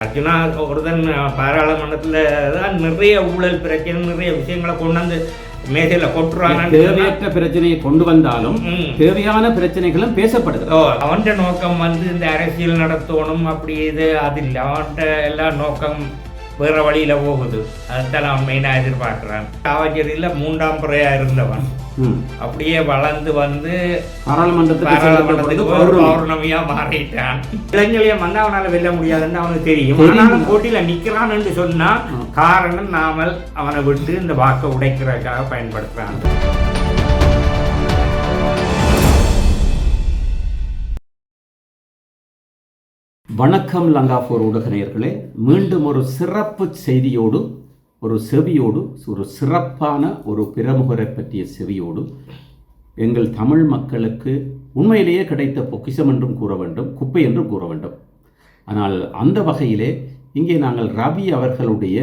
அர்ஜுனா ஒருதன் பாராளுமன்றத்தில் தான் நிறைய ஊழல் பிரச்சனை நிறைய விஷயங்களை கொண்டாந்து மேசையில் கொட்டுறாங்க தேவையற்ற பிரச்சனையை கொண்டு வந்தாலும். தேவையான பிரச்சனைகளும் பேசப்படுகிறது ஓ அவன்கிட்ட நோக்கம் வந்து இந்த அரசியல் நடத்தணும் அப்படி இது அது இல்லை அவன்கிட்ட எல்லாம் நோக்கம் வேற வழியில போகுது. அதுதான் அவன் மெயினாக எதிர்பார்க்குறான். காவச்சேரியில் மூன்றாம் முறையாக இருந்தவன். அப்படியே வளர்ந்து வந்து பாராளுமன்றத்துக்கு. பௌர்ணமியா மாறிட்டான். இளைஞரையும் வந்து அவனால வெல்ல முடியாதுன்னு அவனுக்கு தெரியும். தெரியும். ஆனாலும் போட்டியில நிக்கிறான்னு சொன்னா காரணம் நாமல் அவனை விட்டு இந்த வாக்கை உடைக்கிறதுக்காக பயன்படுத்துறான் வணக்கம் லங்காபூர் ஊடக நேயர்களே. மீண்டும் ஒரு சிறப்பு செய்தியோடு ஒரு செவியோடு ஒரு சிறப்பான ஒரு பிரமுகரை பற்றிய செவியோடு எங்கள் தமிழ் மக்களுக்கு உண்மையிலேயே கிடைத்த பொக்கிஷம் என்றும் கூற வேண்டும் குப்பை என்றும் கூற வேண்டும். ஆனால் அந்த வகையிலே இங்கே நாங்கள் ரவி அவர்களுடைய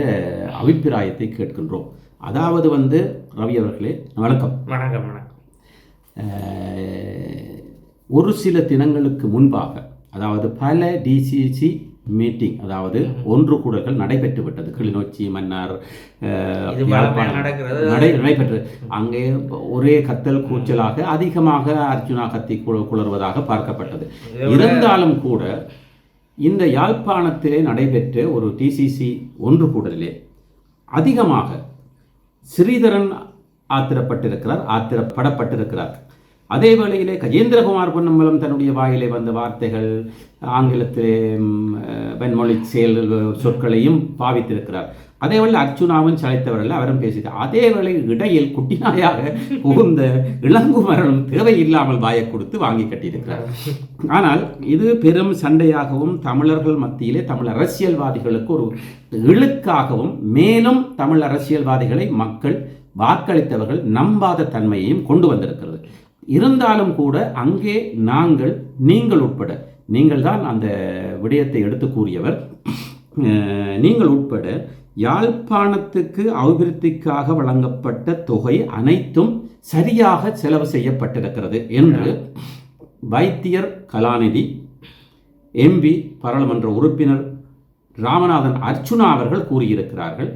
அபிப்பிராயத்தை கேட்கின்றோம். அதாவது வந்து ரவி அவர்களே வணக்கம். வணக்கம் வணக்கம். ஒரு சில தினங்களுக்கு முன்பாக அதாவது பல டிசிசி மீட்டிங் அதாவது ஒன்று கூடல்கள் நடைபெற்று விட்டது கிளிநொச்சி மன்னார். நடை நடைபெற்று அங்கே ஒரே கத்தல் கூச்சலாக அதிகமாக அர்ஜுனா கத்தி குள- குளறுவதாக பார்க்கப்பட்டது. இருந்தாலும் கூட இந்த யாழ்ப்பாணத்திலே நடைபெற்ற ஒரு டிசிசி ஒன்று கூடலிலே அதிகமாக ஸ்ரீதரன் ஆத்திரப்பட்டிருக்கிறார் ஆத்திரப்படப்பட்டிருக்கிறார். அதே வேளையிலே கஜேந்திரகுமார் பொன்னம்பலம் தன்னுடைய வாயிலே வந்த வார்த்தைகள் ஆங்கிலத்திலே வெண்மொழி செயல் சொற்களையும் பாவித்திருக்கிறார். அதே வேளை அர்ஜுனாவும் சளைத்தவர்கள் அவரும் பேசினார் அதே வேளை இடையில் குட்டிநாயாக புகுந்த இளங்குமரனும் தேவையில்லாமல் வாயை கொடுத்து வாங்கி கட்டியிருக்கிறார். ஆனால் இது பெரும் சண்டையாகவும் தமிழர்கள் மத்தியிலே தமிழ் அரசியல்வாதிகளுக்கு ஒரு இழுக்காகவும் மேலும் தமிழ் அரசியல்வாதிகளை மக்கள் வாக்களித்தவர்கள் நம்பாத தன்மையையும் கொண்டு வந்திருக்கிறது. இருந்தாலும் கூட அங்கே நாங்கள் நீங்கள் உட்பட நீங்கள் தான் அந்த விடயத்தை எடுத்து கூறியவர். நீங்கள் உட்பட யாழ்ப்பாணத்துக்கு அபிவிருத்திக்காக வழங்கப்பட்ட தொகை அனைத்தும் சரியாக செலவு செய்யப்பட்டிருக்கிறது என்று வைத்தியர் கலாநிதி எம்பி பாராளுமன்ற உறுப்பினர் ராமநாதன் அர்ச்சுனா அவர்கள் கூறியிருக்கிறார்கள்.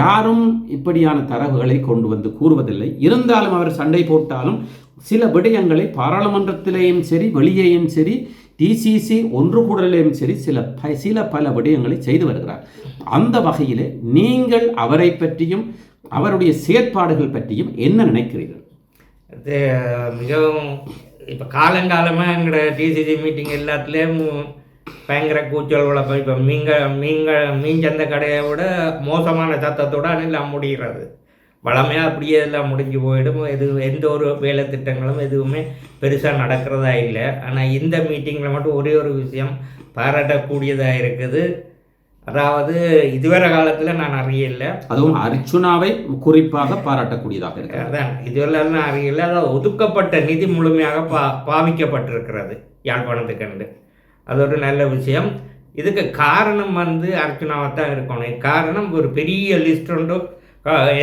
யாரும் இப்படியான தரவுகளை கொண்டு வந்து கூறுவதில்லை. இருந்தாலும் அவர் சண்டை போட்டாலும் சில விடயங்களை பாராளுமன்றத்திலேயும் சரி வெளியேயும் சரி டிசிசி ஒன்று கூடலையும் சரி சில ப சில பல விடயங்களை செய்து வருகிறார். அந்த வகையில் நீங்கள் அவரை பற்றியும் அவருடைய செயற்பாடுகள் பற்றியும் என்ன நினைக்கிறீர்கள்? மிகவும் இப்போ காலங்காலமாக எங்களோட டிசிசி மீட்டிங் எல்லாத்துலேயும் பயங்கர கூச்சல் உழப்பம் இப்போ மீங்க மீங்க மீன் சந்தை கடையை விட மோசமான சத்தத்தோடு அணில் முடிகிறது வளமையாக அப்படியே எல்லாம் முடிஞ்சு போயிடும். எது எந்த ஒரு வேலை திட்டங்களும் எதுவுமே பெருசாக நடக்கிறதா இல்லை. ஆனால் இந்த மீட்டிங்கில் மட்டும் ஒரே ஒரு விஷயம் பாராட்டக்கூடியதாக இருக்குது. அதாவது இதுவரை காலத்தில் நான் அறியல. அதுவும் அர்ச்சுனாவை குறிப்பாக பாராட்டக்கூடியதாக இருக்கிறது. அதான் இதுவெல்லாம் அறியல. அதாவது ஒதுக்கப்பட்ட நிதி முழுமையாக பா பாவிக்கப்பட்டிருக்கிறது யாழ்ப்பாணத்துக்கண்டு அது ஒரு நல்ல விஷயம். இதுக்கு காரணம் வந்து அர்ச்சனாவாக தான் இருக்கணும். காரணம் ஒரு பெரிய லிஸ்ட் ஒன்று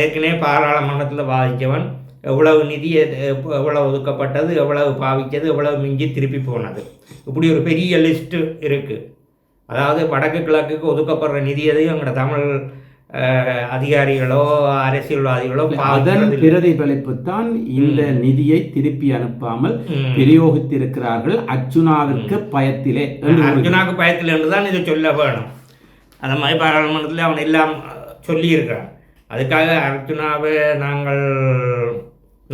ஏற்கனவே பாராளுமன்றத்தில் பாதித்தவன் எவ்வளவு நிதி எவ்வளவு ஒதுக்கப்பட்டது எவ்வளவு பாவிச்சது எவ்வளவு மிஞ்சி திருப்பி போனது இப்படி ஒரு பெரிய லிஸ்ட்டு இருக்குது அதாவது வடக்கு கிழக்குக்கு ஒதுக்கப்படுற நிதி எதையும் எங்களோட தமிழ் அதிகாரிகளோ அரசியல்வாதிகளோ அதன் பாவிக்கிறது. பிரதிபலிப்பு தான் இந்த நிதியை திருப்பி அனுப்பாமல். பிரயோகித்திருக்கிறார்கள் அர்ஜுனாவிற்கு பயத்திலே. அர்ஜுனாவுக்கு பயத்தில் என்று தான் இதை சொல்ல வேணும் அந்த மாதிரி பாராளுமன்றத்தில் அவன் எல்லாம் சொல்லியிருக்கான் அதுக்காக அர்ஜுனாவை நாங்கள்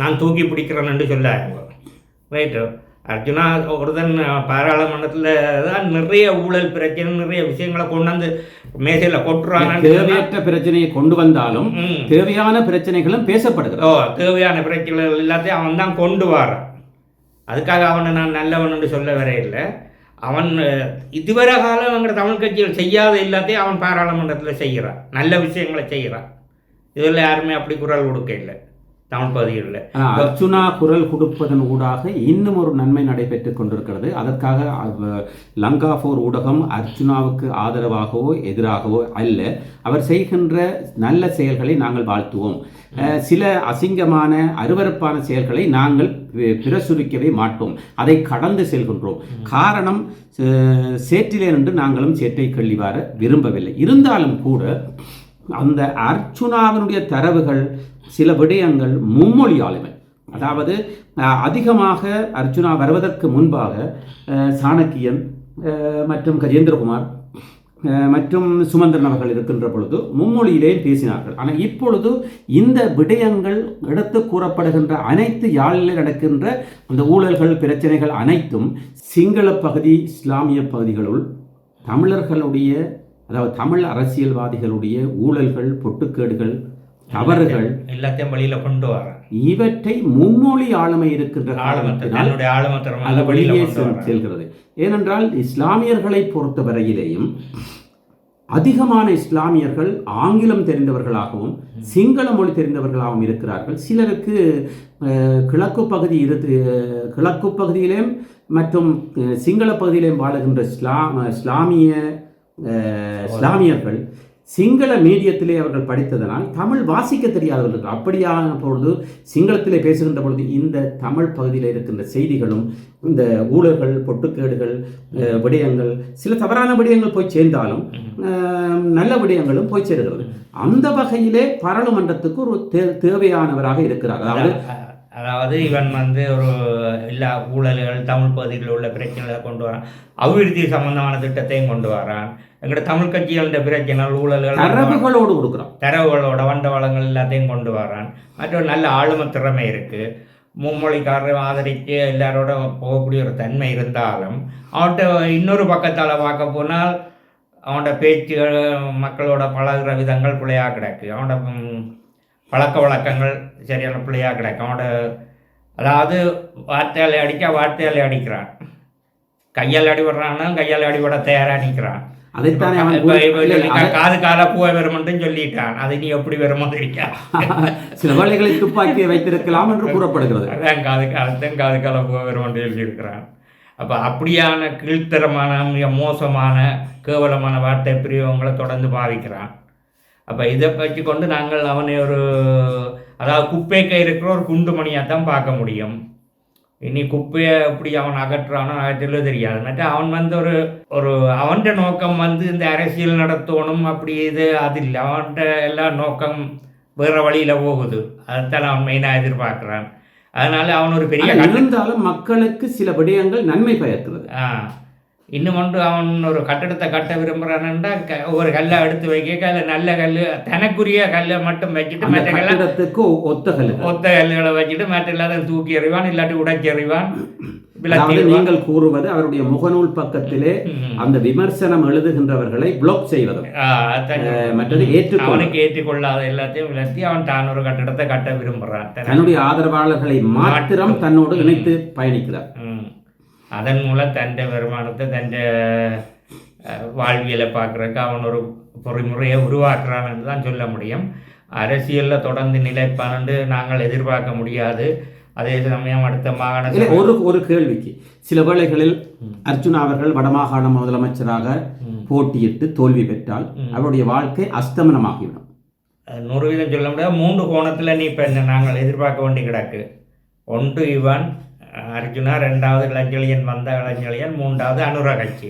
நான் தூக்கி பிடிக்கிறேன் என்று சொல்ல. ரைட்டு அர்ஜுனா ஒருதன் பாராளுமன்றத்தில் தான் நிறைய ஊழல் பிரச்சனை நிறைய விஷயங்களை கொண்டாந்து மேசையில் கொட்டுறாங்க தேவையற்ற பிரச்சனையை கொண்டு வந்தாலும். தேவையான பிரச்சனைகளும் பேசப்படுகிறது. ஓ தேவையான பிரச்சனைகள் எல்லாத்தையும் அவன் தான் கொண்டு வரான். அதுக்காக அவனை நான் நல்லவன் சொல்ல வர இல்லை. அவன் இதுவரை காலம் எங்கள் தமிழ் கட்சிகள் செய்யாத எல்லாத்தையும் அவன் பாராளுமன்றத்தில் செய்கிறான். நல்ல விஷயங்களை செய்கிறான். இதில் யாருமே அப்படி குரல் கொடுக்க இல்லை. தமிழ் பகுதிகளில். அர்ச்சுனா குரல் கொடுப்பதன் ஊடாக இன்னும் ஒரு நன்மை நடைபெற்றுக் கொண்டிருக்கிறது. அதற்காக லங்கா போர் ஊடகம் அர்ச்சுனாவுக்கு ஆதரவாகவோ எதிராகவோ அல்ல. அவர் செய்கின்ற நல்ல செயல்களை நாங்கள் வாழ்த்துவோம். சில அசிங்கமான அருவருப்பான செயல்களை நாங்கள் பிரசுரிக்கவே மாட்டோம். அதை கடந்து செல்கின்றோம். காரணம் சேற்றிலே நின்று நாங்களும் சேற்றை கள்ளி வர விரும்பவில்லை. இருந்தாலும் கூட அந்த அர்ச்சுனாவினுடைய தரவுகள் சில விடயங்கள் மும்மொழி ஆளுமை அதாவது அதிகமாக அர்ச்சுனா வருவதற்கு முன்பாக சாணக்கியன் மற்றும் கஜேந்திரகுமார் மற்றும் சுமந்திரன் அவர்கள் இருக்கின்ற பொழுது மும்மொழியிலே பேசினார்கள். ஆனால் இப்பொழுது இந்த விடயங்கள் எடுத்து கூறப்படுகின்ற அனைத்து யாழில் நடக்கின்ற அந்த ஊழல்கள் பிரச்சனைகள் அனைத்தும் சிங்கள பகுதி இஸ்லாமிய பகுதிகளுள் தமிழர்களுடைய அதாவது தமிழ் அரசியல்வாதிகளுடைய ஊழல்கள் பொட்டுக்கேடுகள் தவறுகள் எல்லாத்தையும் வெளியில கொண்டு வரேன் இவற்றை மும்மொழி ஆளுமை இருக்கின்ற காரணத்தினால் வெளியே செல்கிறது. ஏனென்றால் இஸ்லாமியர்களை பொறுத்தவரையிலேயும் அதிகமான இஸ்லாமியர்கள் ஆங்கிலம் தெரிந்தவர்களாகவும் சிங்கள மொழி தெரிந்தவர்களாகவும் இருக்கிறார்கள். சிலருக்கு கிழக்கு பகுதி இரு கிழக்கு பகுதியிலேயும் மற்றும் சிங்கள பகுதியிலேயும் வாழுகின்ற இஸ்லாம் இஸ்லாமிய இஸ்லாமியர்கள் சிங்கள மீடியத்திலே அவர்கள் படித்ததனால் தமிழ் வாசிக்க தெரியாதவர்கள் அப்படியான பொழுது சிங்களத்திலே பேசுகின்ற பொழுது இந்த தமிழ் பகுதியில் இருக்கின்ற செய்திகளும் இந்த ஊழல்கள் பொட்டுக்கேடுகள் விடயங்கள் சில தவறான விடயங்கள் போய் சேர்ந்தாலும் நல்ல விடயங்களும் போய் சேருகிறது. அந்த வகையிலே பாராளுமன்றத்துக்கு ஒரு தே- தேவையானவராக இருக்கிறார். அதாவது அதாவது இவன் வந்து ஒரு எல்லா ஊழல்கள் தமிழ் பகுதியில் உள்ள பிரச்சனைகளை கொண்டு வரான். அபிவிருத்தி சம்பந்தமான திட்டத்தையும் கொண்டு வரான். எங்கட தமிழ் கட்சிகள பிரச்சனைகள் ஊழல்கள் தரவுகளோடு கொடுக்குறோம். தரவுகளோட வண்ட வளங்கள் எல்லாத்தையும் கொண்டு வரான். மற்றும் நல்ல ஆளுமை திறமை இருக்கு. மும்மொழிக்காரரை ஆதரித்து எல்லாரோட போகக்கூடிய ஒரு தன்மை இருந்தாலும் அவன்கிட்ட இன்னொரு பக்கத்தால் பார்க்க போனால் அவனோட பேச்சுகள் மக்களோட பழகுற விதங்கள் பிள்ளையா கிடக்கு. அவனோட பழக்க வழக்கங்கள் சரியான பிள்ளையா கிடக்கு அவனோட அதாவது வார்த்தையால் அடிக்க வார்த்தையால் அடிக்கிறான். கையால் அடிபடுறான்னா கையால் அடிபட தயாராக நிற்கிறான் காது கால பூவை வருமென்றும் சொல்லிட்டான். அது நீ எப்படி வருமோ தெரியா சில வேளைகளை துப்பாக்கியை வைத்திருக்கலாம் என்று கூறப்படுகிறது. அதான் காது காலத்தையும் காது கால பூவை வருமென்று சொல்லியிருக்கிறான் அப்போ அப்படியான கீழ்த்தரமான மிக மோசமான கேவலமான வார்த்தை பிரிவங்களை தொடர்ந்து பாவிக்கிறான். அப்போ இதை வச்சு கொண்டு நாங்கள் அவனை ஒரு அதாவது குப்பைக்க இருக்கிற ஒரு குண்டுமணியாக தான் பார்க்க முடியும். இனி குப்பையை எப்படி அவன் அகற்றுறானோ அகற்றல தெரியாது. மற்ற அவன் வந்து ஒரு ஒரு அவன்கிட்ட நோக்கம் வந்து இந்த அரசியல் நடத்தணும் அப்படி இது அது இல்லை. அவன்கிட்ட எல்லா நோக்கம் வேற வழியில போகுது. அதைத்தான் அவன் மெயினாக எதிர்பார்க்குறான். அதனால அவன் ஒரு பெரிய இருந்தாலும் மக்களுக்கு சில விடயங்கள் நன்மை பயக்கிறது. ஆ. இன்னும் ஒன்று அவன் ஒரு கட்டடத்தை கட்ட விரும்புகிறான்டா க ஒரு கல்லை எடுத்து வைக்க அதில் நல்ல கல் தனக்குரிய கல்லை மட்டும் வச்சுட்டு மற்ற கட்டிடத்துக்கு ஒத்த கல்லுகள் ஒத்த கல்லுகளை வச்சுட்டு மற்ற எல்லாத்தையும் தூக்கி எறிவான் இல்லாட்டி உடைச்சி எறிவான். நீங்கள் கூறுவது அவருடைய முகநூல் பக்கத்திலே. அந்த விமர்சனம் எழுதுகின்றவர்களை பிளாக் செய்வது மற்றது ஏற்றுக்கொள்ள அவனுக்கு ஏற்றுக்கொள்ளாத எல்லாத்தையும் விலத்தி அவன் தான் ஒரு கட்டடத்தை கட்ட விரும்புகிறான் தன்னுடைய ஆதரவாளர்களை மாத்திரம் தன்னோடு இணைத்து பயணிக்கிறார். அதன் மூலம் தன் வருமானத்தை தன் வாழ்வியலை பார்க்குறக்கு அவன் ஒரு பொறிமுறையை உருவாக்குறான்னு தான் சொல்ல முடியும். அரசியலில் தொடர்ந்து நிலைப்பானு நாங்கள் எதிர்பார்க்க முடியாது. அதே சமயம் அடுத்த மாகாண இல்லை, சபை- ஒரு ஒரு கேள்விக்கு. சில வேளைகளில் அர்ஜுனா அவர்கள் வடமாகாண முதலமைச்சராக. போட்டியிட்டு தோல்வி பெற்றால் அவருடைய வாழ்க்கை அஸ்தமனமாகிவிடும். நூறு வீதம் சொல்ல முடியாது. மூன்று கோணத்தில் நீ இப்போ நாங்கள் எதிர்பார்க்க வேண்டி கிடக்கு. ஒன்று இவன் அர்ஜுனா ரெண்டாவது இளஞ்செழியன் வந்த இளஞ்செழியன் மூன்றாவது அனுரா கட்சி.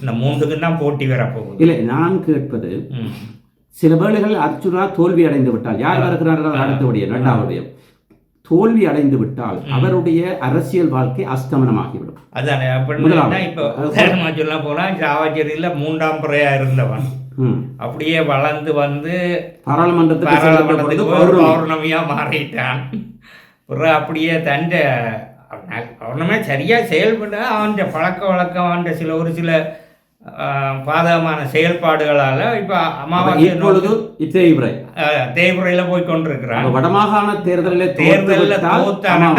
இந்த மூன்றுக்கு தான் போட்டி வரப்போகுது. இல்லை நான் கேட்பது. சில வேளைகள் அர்ஜுனா தோல்வி அடைந்து விட்டால் யார் வருகிறார்கள் அடுத்தபடிய இரண்டாவது தோல்வி அடைந்து விட்டால் அவருடைய அரசியல் வாழ்க்கை அஸ்தமனமாகிவிடும். அதானே அப்படின்னா. இப்போ உதாரணமாக சொல்ல போனால் சாவச்சேரியில் மூன்றாம் முறையாக இருந்தவன். அப்படியே வளர்ந்து வந்து பாராளுமன்றத்துக்கு பாராளுமன்றத்துக்கு. பௌர்ணமியாக மாறிட்டான். பிறகு அப்படியே தண்ட பௌர்ணமே சரியாக செயல்பட அவன் பழக்க வழக்கம் அவன் சில ஒரு சில பாதகமான செயல்பாடுகளால் இப்போ அமாவாசை இப்பொழுது இத்தேய்வுரை தேய்முறையில் போய் கொண்டிருக்கிறான் வடமாகாண தேர்தலில் தேர்தலில் விட்டால் தோத்தான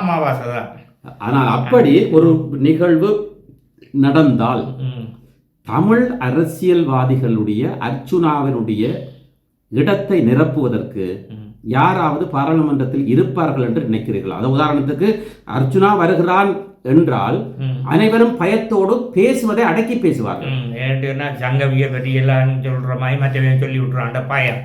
அமாவாசை. தான் ஆனால் அப்படி ஒரு நிகழ்வு நடந்தால். தமிழ் அரசியல்வாதிகளுடைய அர்ச்சுனாவினுடைய இடத்தை நிரப்புவதற்கு. யாராவது பாராளுமன்றத்தில் இருப்பார்கள் என்று நினைக்கிறீர்களா? அது உதாரணத்துக்கு அர்ஜுனா வருகிறான் என்றால். அனைவரும் பயத்தோடு பேசுவதை அடக்கி பேசுவார்கள். சங்கவிய எல்லாம் சொல்கிற மாதிரி மற்றவன் சொல்லி விட்ருவான் அந்த பயம்.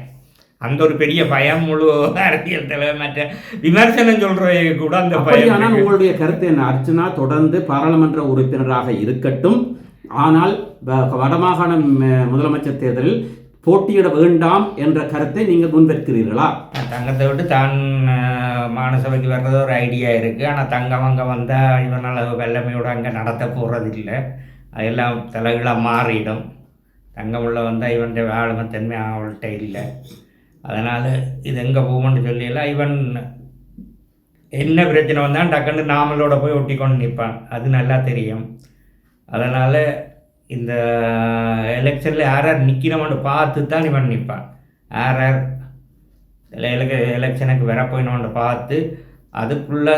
அந்த ஒரு பெரிய பயம் முழு அரசியல் தலைவர் மற்ற விமர்சனம் சொல்ற கூட அந்த பயம். உங்களுடைய கருத்து என்ன? அர்ச்சனா தொடர்ந்து பாராளுமன்ற உறுப்பினராக இருக்கட்டும். ஆனால் வடமாகாண முதலமைச்சர் தேர்தலில் போட்டியிட வேண்டாம் என்ற கருத்தை நீங்கள் முன்வைக்கிறீர்களா? தங்கத்தை விட்டு தான் மானசபைக்கு வர்றது ஒரு ஐடியா இருக்குது ஆனால் தங்கம் அங்கே வந்தால் இவனால் வெள்ளமையோடு அங்கே நடத்த போகிறது இல்லை அதெல்லாம் தலைகளாக மாறிடும். தங்கம் உள்ள வந்தால் இவன் தன்மை அவள்கிட்ட இல்லை. அதனால் இது எங்கே போகும்னு சொல்லியெல்லாம் இவன் என்ன பிரச்சனை வந்தால் டக்குன்னு நாமளோட போய் ஒட்டி கொண்டு நிற்பான். அது நல்லா தெரியும். அதனால் இந்த எலெக்ஷனில் யார் யார் நிற்கிறவன்னு பார்த்து தான் இவன் நிற்பான். யார் யார் எலெக எலெக்ஷனுக்கு வரப்போயினோன்னு பார்த்து அதுக்குள்ளே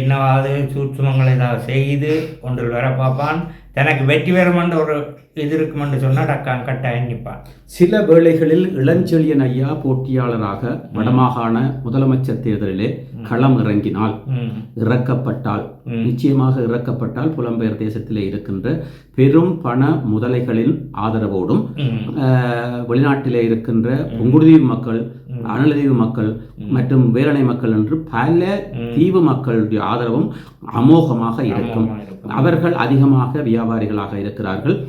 என்னவாது சூட்சுமங்களை ஏதாவது செய்து ஒன்றில் வர பார்ப்பான். தனக்கு வெற்றி பெறுமென்ற ஒரு இது இருக்குமென்று சொன்னால் டக்கான் கட்டாயம் நிற்பான் சில வேளைகளில் இளஞ்செழியன் ஐயா போட்டியாளராக வடமாகாண முதலமைச்சர் தேர்தலிலே களம் இறங்கினால் இறக்கப்பட்டால். நிச்சயமாக இறக்கப்பட்டால் புலம்பெயர் தேசத்திலே இருக்கின்ற பெரும் பண முதலைகளின் ஆதரவோடும் வெளிநாட்டிலே இருக்கின்ற புங்குடுதீவு மக்கள் அனலதீவு மக்கள் மற்றும் வேலணை மக்கள் என்று பல தீவு மக்களுடைய ஆதரவும் அமோகமாக இருக்கும். அவர்கள் அதிகமாக வியாபாரிகளாக இருக்கிறார்கள்.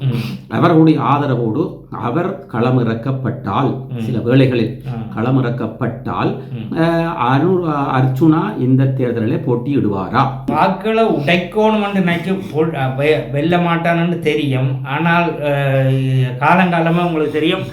அவர்களுடைய ஆதரவோடு அவர் களமிறக்கப்பட்டால் சில வேளைகளில். களமிறக்கப்பட்டால் அரு அர்ச்சுனா இந்த தேர்தலிலே போட்டியிடுவாரா? வாக்களை பொ- வெ- வெல்ல மாட்டான்னு தெரியும். ஆனால் காலங்காலமாக உங்களுக்கு தெரியும்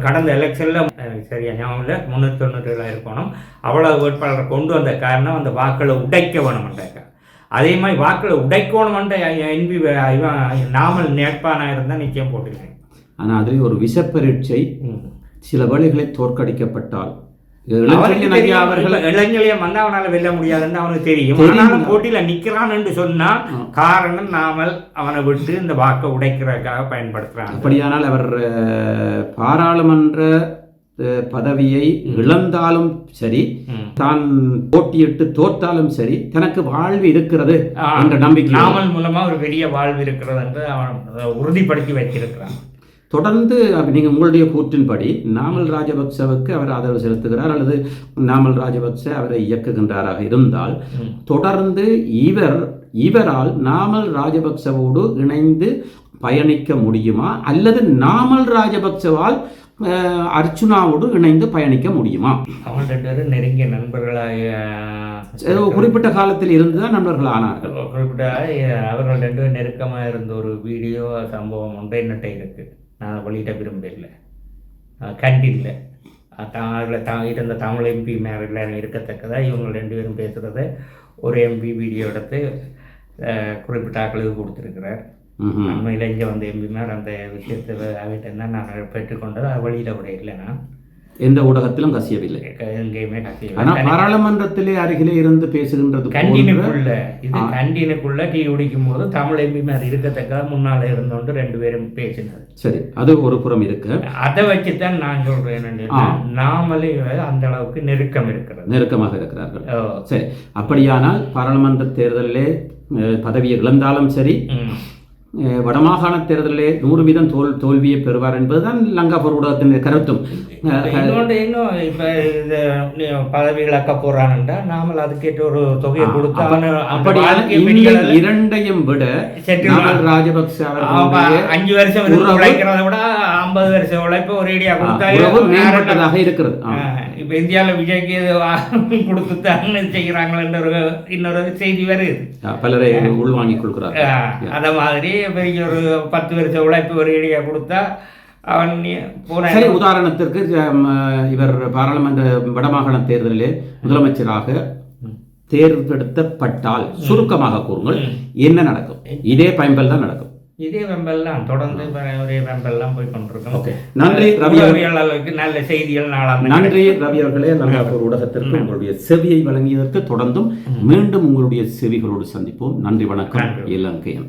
கடந்த எலெக்ஷனில் சரியா ஞாபகம் இல்லை முந்நூற்றி தொண்ணூற்றில் இருக்கணும் அவ்வளோ வேட்பாளரை கொண்டு வந்த காரணம் அந்த வாக்களை உடைக்க வேணுமென்றாக்க அதே மாதிரி வாக்களை உடைக்கணுமென்ற என்பி இவன் நாமல் நேர்ப்பானாக இருந்தால் நிச்சயம் போட்டுக்கிறேன் ஆனால் அதில் ஒரு விஷப்பரீட்சை சில வேளைகளில் தோற்கடிக்கப்பட்டால். இளைஞலியம் வந்து அவனால வெல்ல முடியாதுன்னு அவனுக்கு தெரியும். ஆனாலும் போட்டியில நிக்கிறான் என்று சொன்னா காரணம் நாமல் அவனை விட்டு இந்த வாக்கை உடைக்கிறதுக்காக பயன்படுத்துறான் அப்படியானால் அவர் பாராளுமன்ற பதவியை இழந்தாலும் சரி. தான் போட்டியிட்டு தோற்றாலும் சரி தனக்கு வாழ்வு இருக்கிறது என்ற நம்பிக்கை நாமல் மூலமா ஒரு பெரிய வாழ்வு இருக்கிறது என்று அவன் உறுதிப்படுத்தி வச்சிருக்கிறான் தொடர்ந்து அப்ப நீங்க உங்களுடைய கூற்றின்படி நாமல் ராஜபக்சவுக்கு அவர் ஆதரவு செலுத்துகிறார் அல்லது நாமல் ராஜபக்ச அவரை இயக்குகின்றாராக இருந்தால். தொடர்ந்து இவர் இவரால் நாமல் ராஜபக்சவோடு இணைந்து பயணிக்க முடியுமா அல்லது நாமல் ராஜபக்சவால் அர்ச்சுனாவோடு இணைந்து பயணிக்க முடியுமா? அவன் ரெண்டு பேரும் நெருங்கிய நண்பர்களாக குறிப்பிட்ட காலத்தில் இருந்துதான் நண்பர்கள் ஆனார்கள். குறிப்பிட்ட அவர்கள் ரெண்டு பேரும் நெருக்கமா இருந்த ஒரு வீடியோ சம்பவம் ஒன்றை நட்டை இருக்கு. நான் வெளியிட விரும்பல கண்டில்ல. தான் அதில் தான் இருந்த தமிழ் எம்பி மேரில் இருக்கத்தக்கதா இவங்க ரெண்டு பேரும் பேசுகிறத ஒரு எம்பி வீடியோ எடுத்து குறிப்பிட்ட ஆக்களுக்கு கொடுத்துருக்குறார். உண்மையில் இங்கே வந்த எம்பி மேர் அந்த விஷயத்தை அவர்கிட்ட தான் நான் பெற்றுக்கொண்டது வெளியிட விட இல்லை நான். எந்த ஊடகத்திலும் கசியவில்லை. எங்கேயுமே ஆனா கசிய பாராளுமன்றத்திலே அருகிலே இருந்து பேசுகின்றது கண்டினுக்குள்ள இது கண்டினுக்குள்ள டீ குடிக்கும் போது தமிழ் எம்பி மாதிரி இருக்கத்தக்க முன்னால இருந்தோண்டு ரெண்டு பேரும் பேசினது சரி அது ஒரு புறம் இருக்கு. அதை வச்சுதான் நான் சொல்றேன் என்னன்னா, நாமளே அந்த அளவுக்கு நெருக்கம் இருக்கிறது. நெருக்கமாக இருக்கிறார்கள். சரி அப்படியானால் பாராளுமன்ற தேர்தலிலே பதவியை இழந்தாலும் சரி வடமாகாண தேர்தலிலே நூறு வீதம் தோல் தோல்வியை பெறுவார் என்பதுதான் லங்காபூர் ஊடகத்தின் கருத்தும். இன்னொன்று இன்னும் இப்ப நீ பதவி இழக்க போறான்டா நாமல் அதுக்கேற்ற ஒரு தொகையை கொடுத்து அவனு இந்த இரண்டையும் விட நாமல் ராஜபக்ச அஞ்சு வருஷம் விட ஐம்பது வருஷம் உழைப்பு ஒரேடியா கொடுத்தா உறவு யாரெல்லாம் மேம்பட்டதாக இருக்கிறது. இப்போ இந்தியாவில் விஜய்க்கு கொடுத்துட்டாங்கன்னு செய்கிறாங்களேன்ற ஒரு இன்னொரு செய்தி வருது. பலரை உள்வாங்கிக் கொள்கிறார்கள் ஆஹ், அத மாதிரி பெரிய ஒரு பத்து வருஷம் உழைப்பு ஒரு ஏடியா கொடுத்தா அவன் போன சரி உதாரணத்திற்கு இவர் பாராளுமன்ற வடமாகாண தேர்தலிலே முதலமைச்சராக தேர்ந்தெடுக்கப்பட்டால் சுருக்கமாக கூறுங்கள் என்ன நடக்கும்? இதே பயன்பல் தான் நடக்கும். இதே வெம்பெல்லாம் தொடர்ந்து இப்ப ஒரே வெம்பெல்லாம் போய் கொண்டிருக்கோம். ஓகே. நன்றி ரவி அவர்களே. உளவியலாளருக்கு நல்ல செய்திகள் நாளாக நன்றி ரவி அவர்களே. லங்காபூர் ஊடகத்திற்கு உங்களுடைய செவியை வழங்கியதற்கு தொடர்ந்தும் மீண்டும் உங்களுடைய செவிகளோடு சந்திப்போம். நன்றி வணக்கம். இலங்கையன்